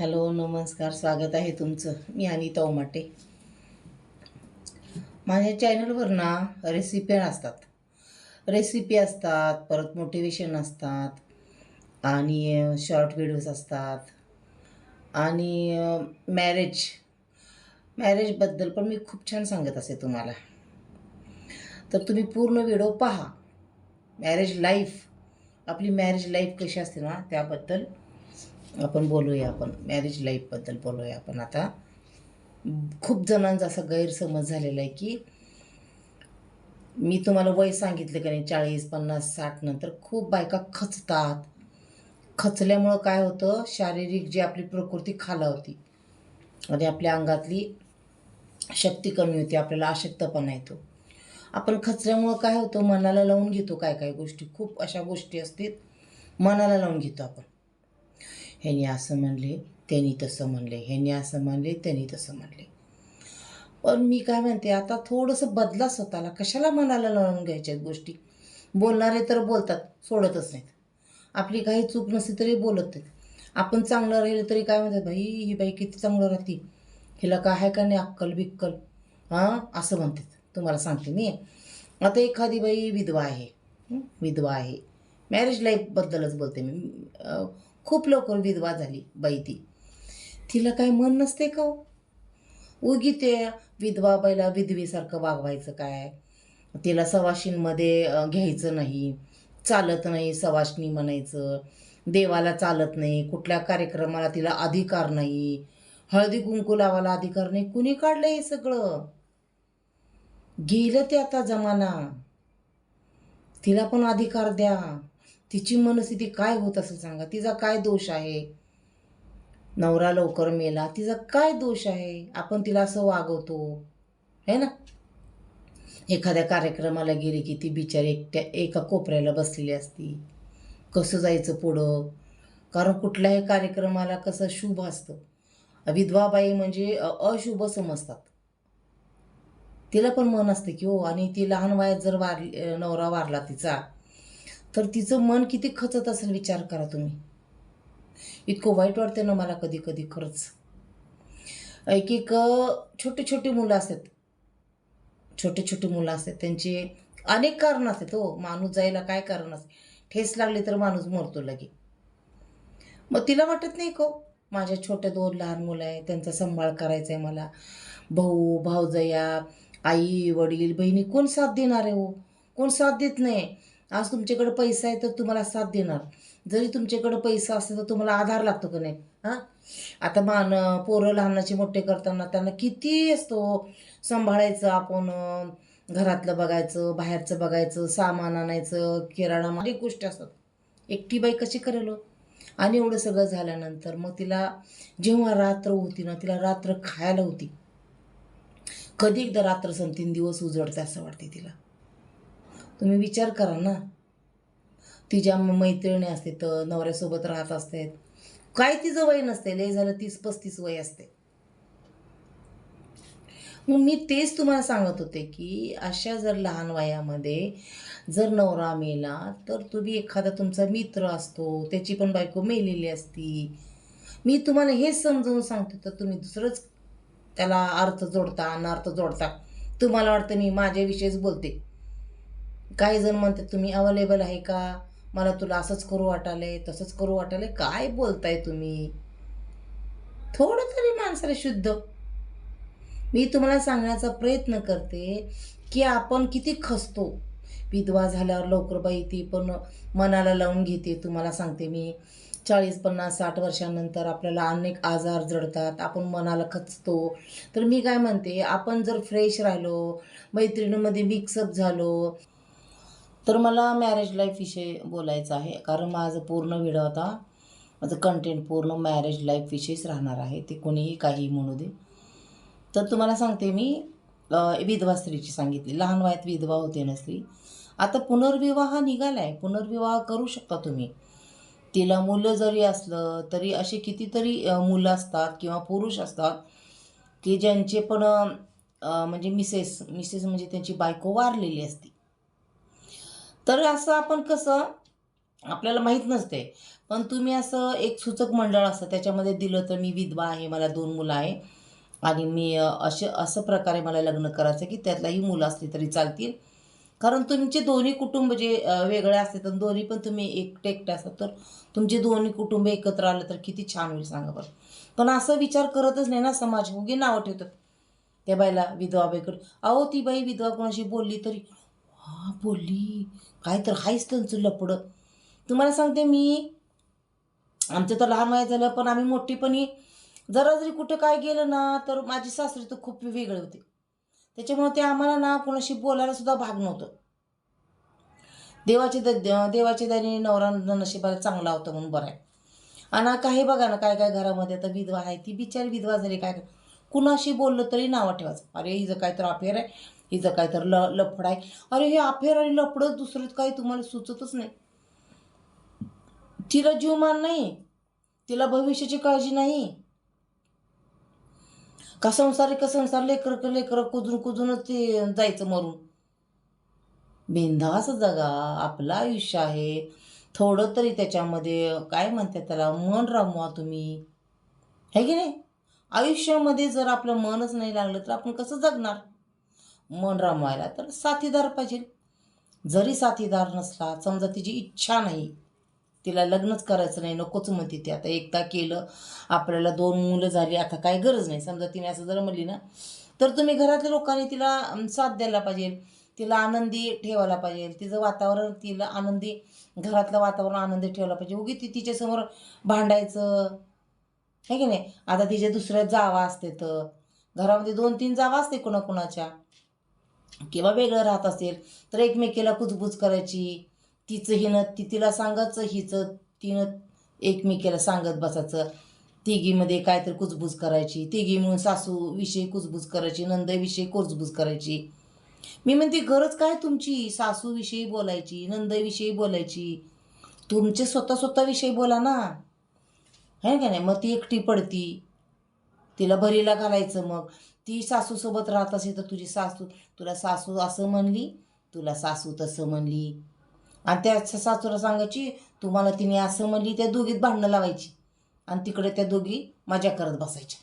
Hello नमस्कार स्वागत आहे तुमचं. मी अनिता उमाटे. माझ्या चॅनलवर ना रेसिपी असतात. रेसिपी असतात परत मोटिवेशन असतात आणि शॉर्ट व्हिडिओज असतात आणि मॅरेज मॅरेजबद्दल पण मी खूप छान सांगत असे तुम्हाला. तर तुम्ही पूर्ण व्हिडिओ पहा. मॅरेज लाईफ आपली मॅरेज लाईफ कशी असते ना त्याबद्दल आपण बोलूया आपण. मॅरेज लाईफबद्दल बोलूया आपण आता. खूप जणांचा असा गैरसमज झालेला आहे की मी तुम्हाला वय सांगितलं का नाही चाळीस पन्नास साठ नंतर खूप बायका खचतात. खचल्यामुळं काय होतं शारीरिक जी आपली प्रकृती खालावती आणि आपल्या अंगातली शक्ती कमी होती आपल्याला अशक्तपणा येतो. आपण खचल्यामुळं काय होतं मनाला लावून घेतो काय काय गोष्टी. खूप अशा गोष्टी असतील मनाला लावून घेतो आपण. ह्यानी असं म्हणले त्यांनी तसं म्हणले ह्यानी असं म्हणले त्यांनी तसं म्हणले. पण मी काय म्हणते आता थोडंसं बदला स्वतःला. कशाला मनाला लावून घ्यायच्या गोष्टी? बोलणारे तर बोलतात सोडतच नाहीत. आपली काही चूक नसली तरी बोलत नाहीत. आपण चांगलं राहिलं तरी काय म्हणतात भाई ही बाई किती चांगलं राहते. हिला काय आहे का नाही अक्कल बिक्कल? हां असं म्हणतात. तुम्हाला सांगते मी. आता एखादी बाई विधवा आहे. विधवा आहे. मॅरेज लाईफबद्दलच बोलते मी. खूप लवकर विधवा झाली बाई ती. तिला काही मन नसते का हो? उगी ते विधवा बाईला विधवीसारखं वागवायचं काय? तिला सवाशींमध्ये घ्यायचं नाही. चालत नाही सवाशणी म्हणायचं. देवाला चालत नाही. कुठल्या कार्यक्रमाला तिला अधिकार नाही. हळदी कुंकू लावायला अधिकार नाही. कुणी काढलं हे सगळं? गेलं ते आता जमाना. तिला पण अधिकार द्या. तिची मनस्थिती काय होत असेल सांगा. तिचा काय दोष आहे? नवरा लवकर मेला. तिचा काय दोष आहे? आपण तिला असं वागवतो. है ना? एखाद्या कार्यक्रमाला गेली की ती बिचारी एकट्या एका कोपऱ्याला बसलेली असती. कसं जायचं पुढं? कारण कुठल्याही कार्यक्रमाला कसं शुभ असतं. विधवाबाई म्हणजे अशुभ समजतात. तिला पण मन असते की हो आणि ती लहान वयात जर वारली नवरा वारला तिचा तर तिचं मन किती खचत असेल विचार करा तुम्ही. इतकं वाईट वाटते ना मला कधी कधी खरंच. एक एक छोटे छोटे मुलं असतात. छोटे छोटे मुलं असतात. त्यांचे अनेक कारणं असतात हो. माणूस जायला काय कारण असते? ठेस लागली तर माणूस मरतो लगे. मग तिला वाटत नाही का हो? माझ्या छोट्या दोन लहान मुलं आहे त्यांचा सांभाळ करायचा आहे मला. भाऊ भाऊजया आई वडील बहिणी कोण साथ देणार आहे हो? कोण साथ देत नाही? आज तुमच्याकडे पैसा आहे तर तुम्हाला साथ देणार. जरी तुमच्याकडे पैसा असेल तर तुम्हाला आधार लागतो का नाही? हां? आता मान पोरं लहानाचे मोठे करताना त्यांना किती असतो सांभाळायचं आपण घरातलं बघायचं बाहेरचं बघायचं सामान आणायचं किराणा अनेक गोष्टी असतात. एकटी बाई कशी करेल हो? आणि एवढं सगळं झाल्यानंतर मग तिला जेव्हा रात्र होती ना तिला रात्र खायला होती. कधी एकदा रात्र संतीन दिवस उजडते असं वाटते तिला. तुम्ही विचार करा ना. तिच्या मैत्रिणी असते तर नवऱ्यासोबत राहत असते. काय तिचं वय नसते लय झालं तीस पस्तीस वय असते. मग मी तेच तुम्हाला सांगत होते की अशा जर लहान वयामध्ये जर नवरा मेला तर तुम्ही एखादा तुमचा मित्र असतो त्याची पण बायको मेलेली असती. मी तुम्हाला हेच समजावून सांगते तर तुम्ही दुसरंच त्याला अर्थ जोडता अनार्थ जोडता. तुम्हाला वाटतं मी माझ्याविषयीच बोलते. काही जण म्हणतात तुम्ही अवेलेबल आहे का? मला तुला असंच करू वाटाले तसंच करू वाटाले काय बोलताय तुम्ही? थोडं तरी माणसाला शुद्ध. मी तुम्हाला सांगण्याचा प्रयत्न करते की आपण किती खसतो. विधवा झाल्यावर लवकर बाई ती पण मनाला लावून घेते तुम्हाला सांगते मी. चाळीस पन्नास साठ वर्षांनंतर आपल्याला अनेक आजार जडतात आपण मनाला खचतो. तर मी काय म्हणते आपण जर फ्रेश राहिलो मैत्रिणीमध्ये मिक्सअप झालो तर मला मॅरेज लाईफविषयी बोलायचं आहे. कारण माझं पूर्ण व्हिडिओ आता माझं कंटेंट पूर्ण मॅरेज लाईफविषयीच राहणार आहे. ते कोणीही काही म्हणू दे. तर तुम्हाला सांगते मी विधवा स्त्रीची सांगितली. लहान वयात विधवा होते ना स्त्री. आता पुनर्विवाह निघाला आहे पुनर्विवाह करू शकता तुम्ही. तिला मुलं जरी असलं तरी असे कितीतरी मुलं असतात किंवा पुरुष असतात की ज्यांचे पण म्हणजे मिसेस मिसेस म्हणजे त्यांची बायको वारलेली असती. तर असं आपण कसं आपल्याला माहीत नसते. पण तुम्ही असं एक सूचक मंडळ असतं त्याच्यामध्ये दिलं तर मी विधवा आहे मला दोन मुलं आहे. आणि मी असे असं प्रकारे मला लग्न करायचं की त्यातलाही मुलं असली तरी चालतील. कारण तुमचे दोन्ही कुटुंब जे वेगळे असते तर दोन्ही पण तुम्ही एकटे एकटे असतात तर तुमचे दोन्ही कुटुंब एकत्र आलं तर किती छान होईल सांगा बरं. पण असं विचार करतच नाही ना समाज उगी नावं ठेवतात. त्या बाईला विधवा बाईकडे. अहो ती बाई विधवा कोणाशी बोलली तरी हा बोलली. काय तर हायच त्यांचं लपडं तुम्हाला सांगते मी. आमचं तर लहान वय झालं पण आम्ही मोठीपणी जरा जरी कुठं काय गेलं ना तर माझी सासरी तर खूप वेगळे होते. त्याच्यामुळे ते आम्हाला ना कोणाशी बोलायला सुद्धा भाग नव्हतं. देवाचे द देवाचे दानी नवरा नशिबाला चांगला होता म्हणून बरं आहे. आणि काही बघा ना काय काय घरामध्ये आता विधवा आहे. ती बिचारी विधवा झाली काय काय. कुणाशी बोललं तरी नावं ठेवायचं. अरे हिचं काय तर अफेअर आहे. हिचं काय तर ल लफड आहे. अरे हे अफेअर आणि लफडं दुसरं काही तुम्हाला सुचतच नाही. तिला जीवमान नाही. तिला भविष्याची काळजी नाही. का संसार का संसार? लेकर लेकर? कुजून कुजूनच ते जायचं मरून. बिंदास जगा आपलं आयुष्य आहे. थोडं तरी त्याच्यामध्ये काय म्हणतात त्याला? मन रमवा तुम्ही. है की नाही? आयुष्यामध्ये जर आपलं मनच नाही लागलं तर आपण कसं जगणार? मन रमवायला तर साथीदार पाहिजे. जरी साथीदार नसला समजा तिची इच्छा नाही तिला लग्नच करायचं नाही नकोच म्हणते ती. आता एकदा केलं आपल्याला दोन मुलं झाली आता काय गरज नाही. समजा तिने असं जर म्हणली ना तर तुम्ही घरातल्या लोकांनी तिला साथ द्यायला पाहिजे. तिला आनंदी ठेवायला पाहिजे. तिचं वातावरण तिला आनंदी घरातलं वातावरण आनंदी ठेवायला पाहिजे. उगी ती तिच्यासमोर भांडायचं. आहे की नाही? आता तिच्या दुसऱ्या जावा असते तर. घरामध्ये दोन तीन जावा असते कोणाकोणाच्या. किंवा वेगळं राहत असेल तर एकमेकीला कुजबूज करायची. तिचं हिनं ती तिला सांगायचं हिचं तिनं एकमेकीला सांगत बसायचं. तिघीमध्ये काहीतरी कुजबूज करायची. तिघी म्हणून सासू विषयी कुजबूज करायची नंदविषयी कुजबूज करायची. मी म्हणते गरज काय तुमची? सासूविषयी बोलायची नंदविषयी बोलायची. तुमचे स्वतः स्वतः विषयी बोला ना. है का नाही? मग ती एकटी पडती. तिला भरीला घालायचं मग. ती सासूसोबत राहत असेल तर तुझी सासू तुला सासू असं म्हणली तुला सासू तसं म्हणली. आणि त्या सासूला सांगायची तुम्हाला तिने असं म्हणली त्या दोघीत भांडणं लावायची. आणि तिकडे त्या दोघी मजा करत बसायच्या.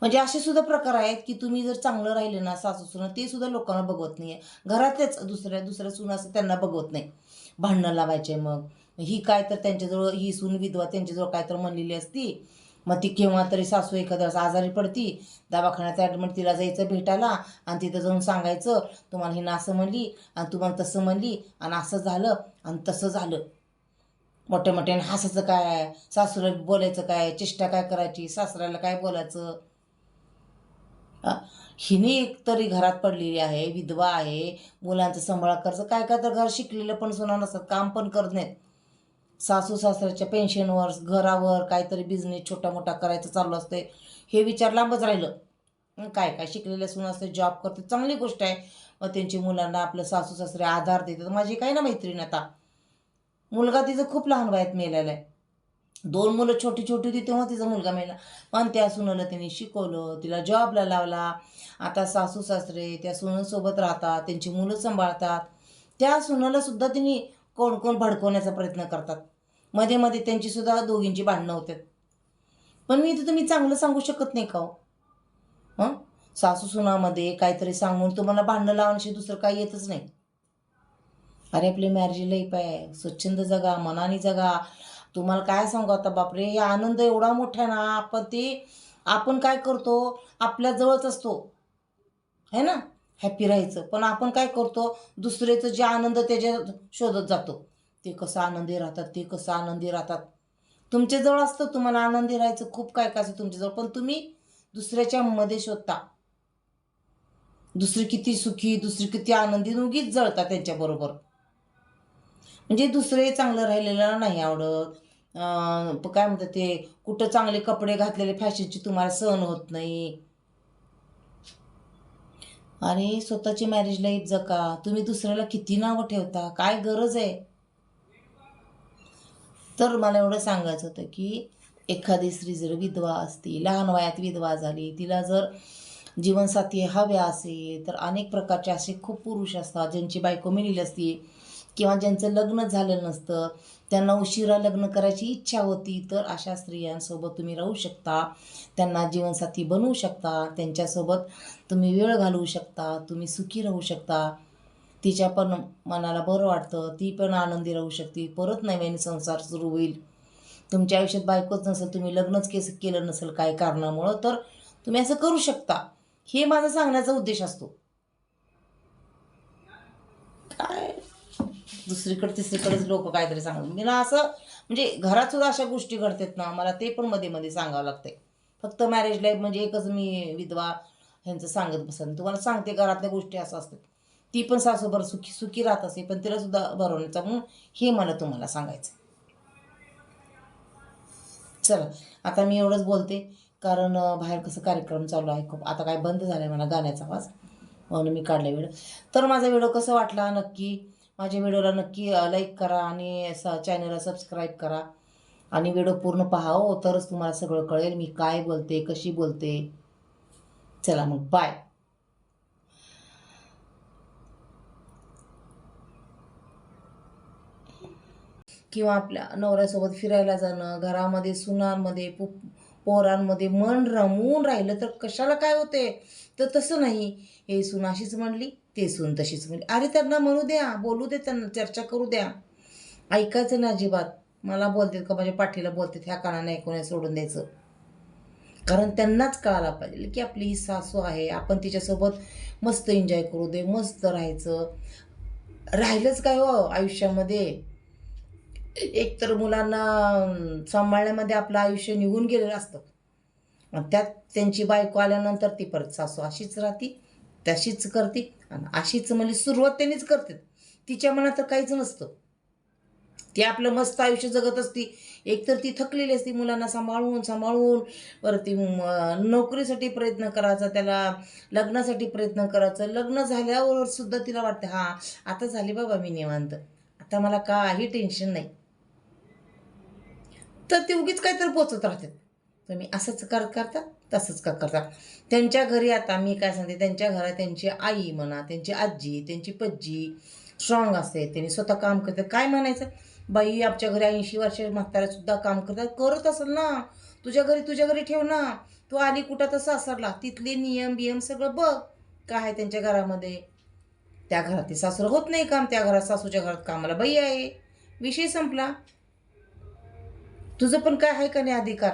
म्हणजे असे सुद्धा प्रकार आहेत की तुम्ही जर चांगलं राहिले ना सासू सुना ते सुद्धा लोकांना बघवत नाही आहे घरातलेच दुसऱ्या दुसऱ्या सुना असं त्यांना बघवत नाही. भांडणं लावायचे मग. ही काय तर त्यांच्याजवळ ही सून विधवा त्यांच्याजवळ काय तर म्हणलेली असती. मग ती केव्हा तरी सासू एखाद्या वेळेस आजारी पडती दवाखान्यात ॲडमिट तिला जायचं भेटायला आणि तिथं जाऊन सांगायचं तुम्हाला ही असं म्हणली आणि तुम्हाला तसं म्हणली आणि असं झालं आणि तसं झालं. मोठ्या मोठ्याने हसायचं काय? सासूला बोलायचं काय? चेष्टा काय करायची? सासऱ्याला काय बोलायचं? हिने एक तरी घरात पडलेली आहे विधवा आहे मुलांचं सांभाळ करायचं काय काय तर घर शिकलेलं पण सुना नसतात काम पण करत नाहीत. सासू सासऱ्याच्या पेन्शनवर घरावर काहीतरी बिझनेस छोटा मोठा करायचं चालू असते हे विचार लांबच राहिलं. काय काय शिकलेल्या सुन असते जॉब करते चांगली गोष्ट आहे. मग त्यांची मुलांना आपलं सासू सासरे आधार देतात. माझी काही ना मैत्रीण आता. मुलगा तिचं खूप लहान वयात मेलेला आहे. दोन मुलं छोटी छोटी होती तेव्हा तिचा मुलगा मेला. पण त्या सुनाला त्यांनी शिकवलं तिला जॉबला लावला. आता सासू सासरे त्या सुनासोबत राहतात त्यांची मुलं सांभाळतात. त्या सुनाला सुद्धा तिने कोण कोण भडकवण्याचा प्रयत्न करतात. मध्ये मध्ये त्यांची सुद्धा दोघींची भांडणं होतात पण मी इथं तुम्ही चांगलं सांगू शकत नाही का हो? हं? सासू सुनामध्ये काहीतरी सांगून तुम्हाला भांडणं लावण्याशी दुसरं काही येतच नाही. अरे आपली मॅरेज लाईफ आहे स्वच्छंद जगा मनाने जगा. तुम्हाला काय सांगू आता बापरे हे आनंद एवढा मोठा आहे ना आपण ते आपण काय करतो आपल्या जवळच असतो. है ना? हॅपी राहायचं. पण आपण काय करतो दुसऱ्याचं जे आनंद त्याच्या शोधत जातो. ते कसं आनंदी राहतात ते कसं आनंदी राहतात. तुमच्या जवळ असतं तुम्हाला आनंदी राहायचं खूप काय काय असतं तुमच्याजवळ पण तुम्ही दुसऱ्याच्या मध्ये शोधता. दुसरी किती सुखी दुसरी किती आनंदी उगीच जळता त्यांच्याबरोबर म्हणजे दुसरे चांगलं राहिलेलं नाही आवडत. काय म्हणतात ते कुठं चांगले कपडे घातलेले फॅशनची तुम्हाला सहन होत नाही. आणि स्वतःची मॅरेज लाईफ जगा तुम्ही दुसऱ्याला किती नावं ठेवता? काय गरज आहे? तर मला एवढं सांगायचं होतं की एखादी स्त्री जर विधवा असती लहान वयात विधवा झाली तिला जर जीवनसाथी हव्या असेल तर अनेक प्रकारचे असे खूप पुरुष असतात ज्यांची बायको मिळेली असती किंवा ज्यांचं लग्न झालं नसतं त्यांना उशिरा लग्न करायची इच्छा होती तर अशा स्त्रियांसोबत तुम्ही राहू शकता त्यांना जीवनसाथी बनवू शकता त्यांच्यासोबत तुम्ही वेळ घालवू शकता तुम्ही सुखी राहू शकता. तिच्या पण मनाला बरं वाटतं. ती पण आनंदी राहू शकते. परत नव्याने संसार सुरू होईल. तुमच्या आयुष्यात बायकोच नसेल तुम्ही लग्नच केस केलं नसेल काय कारणामुळं तर तुम्ही असं करू शकता. हे माझा सांगण्याचा उद्देश असतो. काय? दुसरीकडे तिसरीकडेच लोक काहीतरी सांगतात. मी ना असं म्हणजे घरात सुद्धा अशा गोष्टी घडतात ना मला ते पण मध्ये मध्ये सांगावं लागतंय. फक्त मॅरेज लाईफ म्हणजे एकच मी विधवा ह्यांचं सांगत बसत तुम्हाला सांगते घरातल्या गोष्टी असं असतात. ती पण सासूबर सुखी सुखी राहत असे पण तिला सुद्धा भरवण्याचा म्हणून हे मला तुम्हाला सांगायचं चला आता मी एवढंच बोलते कारण बाहेर कसं कार्यक्रम चालू आहे खूप आता काय बंद झालं आहे मला गाण्याचा आवाज म्हणून मी काढला व्हिडिओ तर माझा व्हिडिओ कसा वाटला नक्की? माझ्या व्हिडिओला नक्की लाईक करा आणि स चॅनलला सबस्क्राईब करा. आणि व्हिडिओ पूर्ण पहा हो, तरच तुम्हाला सगळं कळेल मी काय बोलते कशी बोलते. चला मग बाय किंवा आपल्या नवऱ्यासोबत फिरायला जाणं घरामध्ये सुनांमध्ये पु पोरांमध्ये मन रमवून राहिलं तर कशाला काय होते? तर तसं नाही. हे सून अशीच म्हणली ते सून तशीच म्हणली. अरे त्यांना म्हणू द्या बोलू दे त्यांना चर्चा करू द्या. ऐकायचं ना अजिबात. मला बोलतात का माझ्या पाठीला बोलतात ह्या कानाने ऐकून सोडून द्यायचं. कारण त्यांनाच कळायला पाहिजे की आपली ही सासू आहे आपण तिच्यासोबत मस्त एन्जॉय करू दे मस्त राहायचं. राहिलंच काय हो आयुष्यामध्ये? एक तर मुलांना सांभाळण्यामध्ये आपलं आयुष्य निघून गेलेलं असतं. आणि त्यात त्यांची बायको आल्यानंतर ती परत सासू अशीच राहती तशीच करते आणि अशीच म्हणजे सुरुवात त्यांनीच करते. तिच्या मनात तर काहीच नसतं. ती आपलं मस्त आयुष्य जगत असती. एकतर ती थकलेली असती मुलांना सांभाळून सांभाळून. परत ती नोकरीसाठी प्रयत्न करायचा त्याला लग्नासाठी प्रयत्न करायचा. लग्न झाल्यावर सुद्धा तिला वाटतं हां आता झाली बाबा मी निवांत. आता मला काही टेन्शन नाही. तर ते उगीच काहीतरी पोचत राहतात. तुम्ही असंच कर करता तसंच का करता. त्यांच्या घरी आता मी काय सांगते त्यांच्या घरात त्यांची आई म्हणा त्यांची आजी त्यांची पज्जी स्ट्रॉंग असते. त्यांनी स्वतः काम करतात. काय म्हणायचं? बाई आमच्या घरी ऐंशी वर्ष म्हाताऱ्यासुद्धा काम करतात. करत असेल ना. तुझ्या घरी तुझ्या घरी ठेव ना. तू आली कुठं तर सासरला. तिथले नियम बियम सगळं बघ. काय आहे त्यांच्या घरामध्ये? त्या घरात ते सासरं होत नाही काम. त्या घरात सासूच्या घरात कामाला बाई आहे. विषय संपला. तुझं पण काय आहे का नाही अधिकार?